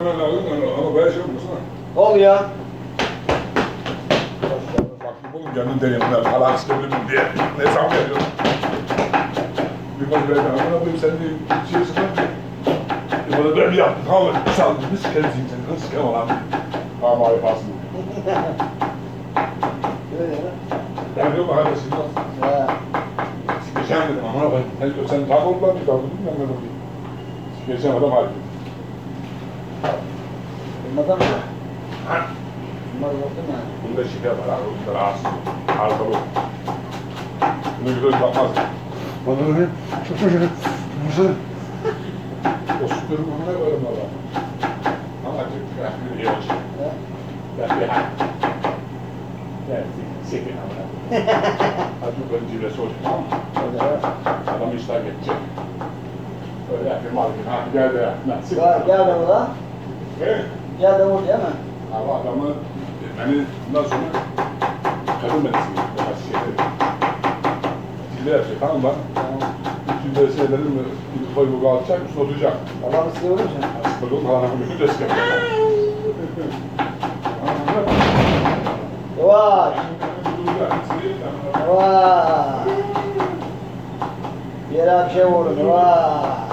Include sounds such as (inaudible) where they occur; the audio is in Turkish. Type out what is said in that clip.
Öyle alayım ama böyle şey olmasın ha. Ne oluyor? Baktık oğlum kendin deneyim bunlar. Hala isteyebilirim diye. Ne zaman veriyorum. Bir bak böyle amına koyayım sen de şey sıkar ki. Bir bana böyle bir yaptın tamam mı? Bir saldın bir sikerim seni. Nasıl sikerim lan? Tamam abi kalsın. Öyle mi? Ben diyorum hala şimdi Ha. Sikeceğim dedim amına koyayım. Sen tak oldular mı? Kaldı bilmem ne dedi. Sikeceğim adam hali. Mi? Ha? Bunlar yoktu mu? Bunda şeker var abi. Bunda rahatsız. Arkalı. Bunu güzel bakmaz. Bana ne? Nasıl? O sütürü bana ne verim valla. Ama çok? Ya bir hay. Ya sekin ama. (laughs) Hadi ben cilvesi mı? Öyle mi? Adam işler geçecek. Öyle yapayım abi. Ha gel de. Gel, gel de burada. Evet. Vur değil mi? Ama adamı beni bundan sonra kadın beni seviyor. Daha şey dedi. Cilve yapacak tamam mı? Tamam. Cilve şeylerin mi? Bir koy bu kalacak, üstüne oturacak. Allah'ım sıkı vurur musun? Aslında bu kalan bir de sıkacak. Yavaş. Yavaş. Bir yere bir şey vurun. Yavaş.